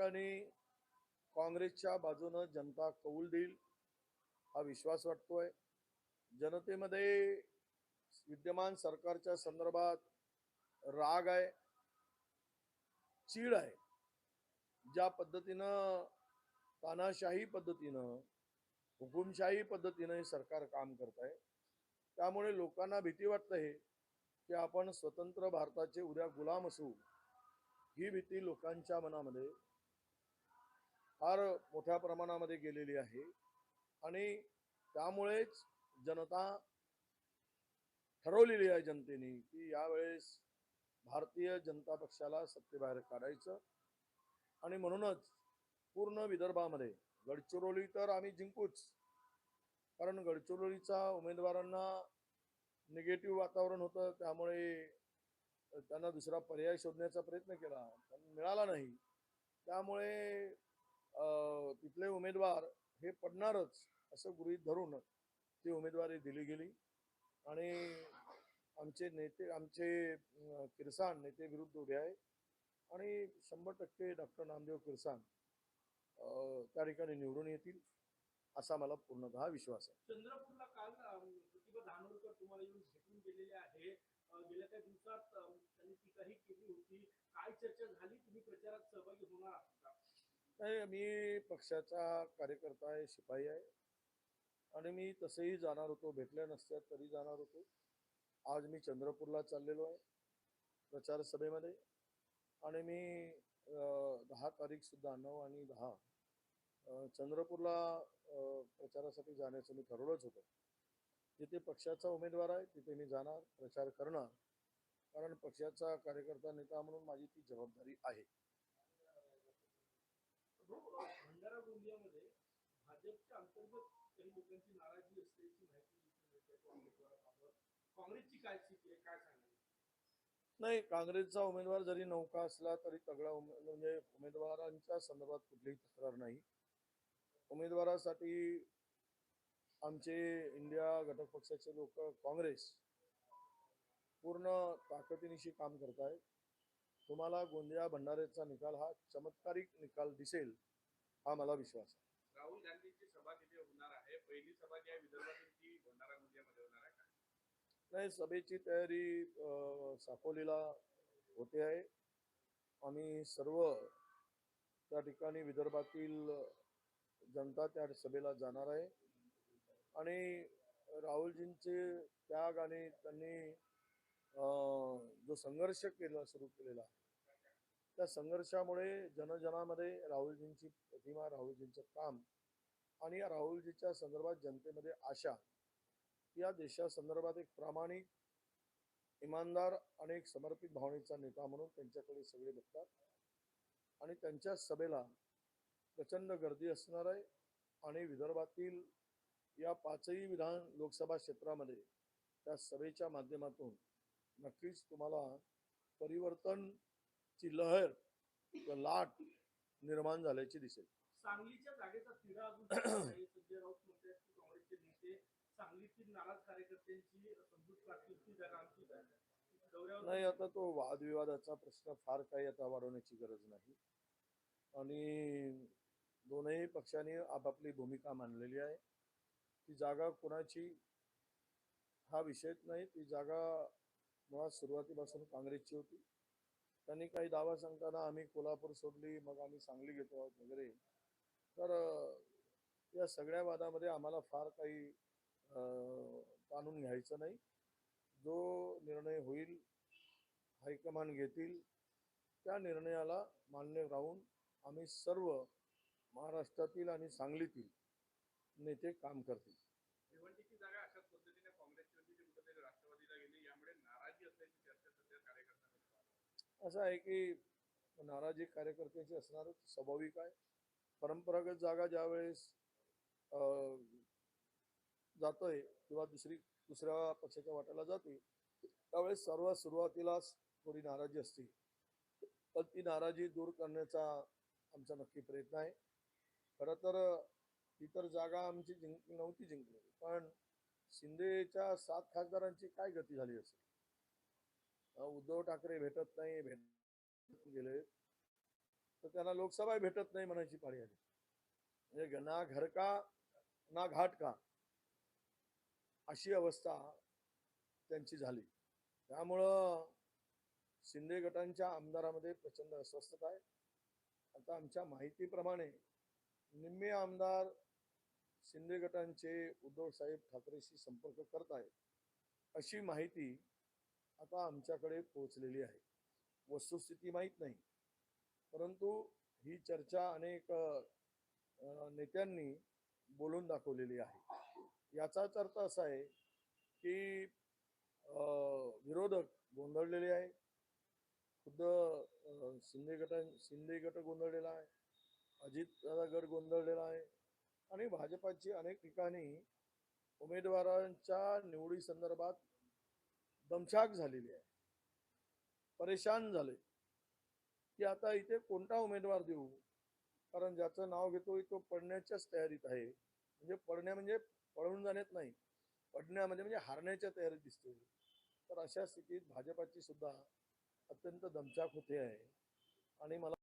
ठिकाणी काँग्रेसच्या बाजूनं जनता कौल देईल हा विश्वास वाटतोय. जनतेमध्ये विद्यमान सरकारच्या संदर्भात राग आहे चीड आहे. ज्या पद्धतीनं तानाशाही पद्धतीनं हुकुमशाही पद्धतीनं हे सरकार काम करत आहे त्यामुळे लोकांना भीती वाटत आहे की आपण स्वतंत्र भारताचे उद्या गुलाम असू ही भीती लोकांच्या मनामध्ये फार मोठ्या प्रमाणामध्ये गेलेली आहे. आणि त्यामुळेच जनता ठरवलेली आहे जनतेने की यावेळेस भारतीय जनता पक्षाला सत्तेबाहेर काढायचं. आणि म्हणूनच पूर्ण विदर्भामध्ये गडचिरोली तर आम्ही जिंकूच. कारण गडचिरोलीचा उमेदवारांना निगेटिव्ह वातावरण होतं त्यामुळे त्यांना दुसरा पर्याय शोधण्याचा प्रयत्न केला. पण मिळाला नाही. त्यामुळे उमेदवार हे पडणारच असं गृहीत धरून ती उमेदवारी दिली गेली. आणि आमचे नेते आमचे किरसान नेते विरुद्ध उभे आहे. आणि शंभर टक्के डॉक्टर नामदेव किरसान त्या ठिकाणी निवडून येतील असा मला पूर्णतः विश्वास आहे. चंद्रपूरला काल प्रतिभा धानोरकर तुम्हाला येऊन भेटून गेलेले आहे. गेल्या काही दिवसात अम, त्यांनी टीकाही केली होती काय चर्चा झाली तुम्ही प्रचारात सहभागी होणार आहात का? नाही मी पक्षाचा कार्यकर्ता आहे शिपाई आहे. आणि मी तसेही जाणार होतो भेटल्या नसत्या तरी जाणार होतो. आज मी चंद्रपूरला चाललेलो आहे प्रचार सभेमध्ये आणि मी दहा तारीखसुद्धा नऊ आणि दहा चंद्रपूरला प्रचारासाठी जाण्याचं मी ठरवलंच होतं. जिथे पक्षाचा उमेदवार आहे तिथे मी जाणार प्रचार करणार. कारण पक्षाचा कार्यकर्ता नेता म्हणून माझी ती जबाबदारी आहे. नाही काँग्रेसचा उमेदवार जरी नौका असला तरी तगडा म्हणजे उमेदवारांच्या संदर्भात कुठलीही तक्रार नाही. उमेदवारासाठी आमचे इंडिया घटक पक्षाचे लोक काँग्रेस पूर्ण ताकदीनिशी काम करत आहेत तुम्हाला गोंदिया भंडाऱ्याचा निकाल हा चमत्कारिक निकाल दिसेल हा मला विश्वास आहे. राहुल गांधीची सभा तिथे होणार आहे? पहिली सभा जी आहे विदर्भातील ती भंडारा गोंदियामध्ये होणार आहे का? नाही सभेची तयारी साकोलीला होते आहे. आम्ही सर्व त्या ठिकाणी विदर्भातील जनता त्या सभेला जाणार आहे. आणि राहुलजींचे त्याग आणि त्यांनी जो संघर्ष केला सुरू केलेला. आहे त्या संघर्षामुळे जनजनामध्ये राहुलजींची प्रतिमा राहुलजींचं काम आणि या राहुलजीच्या संदर्भात जनतेमध्ये आशा या देशासंदर्भात एक प्रामाणिक इमानदार आणि एक समर्पित भावनेचा नेता म्हणून त्यांच्याकडे सगळे बघतात. आणि त्यांच्या सभेला प्रचंड गर्दी असणार आहे आणि विदर्भातील या पाचही विधान लोकसभा क्षेत्रामध्ये त्या सभेच्या माध्यमातून नक्कीच तुम्हाला परिवर्तनची लहर लाट निर्माण झाल्याची दिसेल. सांगलीच्या जागेचा तिढा अजून. संजय राऊत म्हणतात काँग्रेसचे नेते सांगलीतील नाराज कार्यकर्त्यांची समजूत काढतील जागा नाही आता तो वादविवादाचा प्रश्न फार काही आता वाढवण्याची गरज नाही. आणि दोनही पक्षांनी आपापली भूमिका मांडलेली आहे. ती जागा कोणाची? हा विषयच नाही. ती जागा मुळात सुरुवातीपासून काँग्रेसची होती. त्यांनी काही दावा सांगताना आम्ही कोल्हापूर सोडली मग आम्ही सांगली घेतो आहोत वगैरे. तर या सगळ्या वादामध्ये आम्हाला फार काही ताणून घ्यायचं नाही. जो निर्णय होईल हायकमान घेतील त्या निर्णयाला मान्य राहून आम्ही सर्व महाराष्ट्रातील आणि सांगलीतील नेते काम करतील भिवंडीची जागा अशाच पद्धतीने काँग्रेसची होती ती कुठेतरी राष्ट्रवादीला गेली यामुळे नाराजी असल्याची चर्चा सध्या कार्यकर्त्यांमध्ये असं आहे की नाराजी कार्यकर्त्यांची असणार स्वाभाविक आहे. परंपरागत जागा ज्यावेळेस अं, जातोय किंवा दुसरी दुसऱ्या पक्षाच्या वाट्याला जाते त्यावेळेस सर्वात सुरुवातीलाच थोडी नाराजी असते. पण ती नाराजी दूर करण्याचा आमचा नक्की प्रयत्न आहे. खरं तर इतर जागा आमची जिंक नव्हती जिंकली पण शिंदेच्या सात खासदारांची काय गती झाली असेल? उद्धव ठाकरे भेटत नाही भेट गेले. तर त्यांना लोकसभा भेटत नाही म्हणायची पाळी आली. म्हणजे ना घर का ना घाट का? अशी अवस्था त्यांची झाली. त्यामुळं शिंदे गटांच्या आमदारामध्ये प्रचंड अस्वस्थता आहे. आता आमच्या माहितीप्रमाणे निम्मे आमदार शिंदे गटांचे उद्धव साहेब ठाकरेशी संपर्क करत आहेत अशी माहिती आता आमच्याकडे पोहोचलेली आहे. वस्तुस्थिती माहीत नाही. परंतु ही चर्चा अनेक नेत्यांनी बोलून दाखवलेली आहे. याचाच अर्थ असा आहे की विरोधक गोंधळलेले आहे. खुद्द शिंदे गटा शिंदे गट गोंधळलेला आहे. अजित दादा गट गोंधळलेला आहे. आणि भाजपाची अनेक ठिकाणी उमेदवारांच्या निवडी संदर्भात दमछाक झालेली आहे. परेशान झाले की आता इथे कोणता उमेदवार देऊ? कारण ज्याचं नाव घेतोय तो पडण्याच्याच तयारीत आहे. म्हणजे पडण्या म्हणजे पळून जाण्यात नाही. पडण्यामध्ये म्हणजे, म्हणजे हारण्याच्या तयारीत दिसतोय. तर अशा स्थितीत भाजपाची सुद्धा अत्यंत दमछाक होते आहे. आणि मला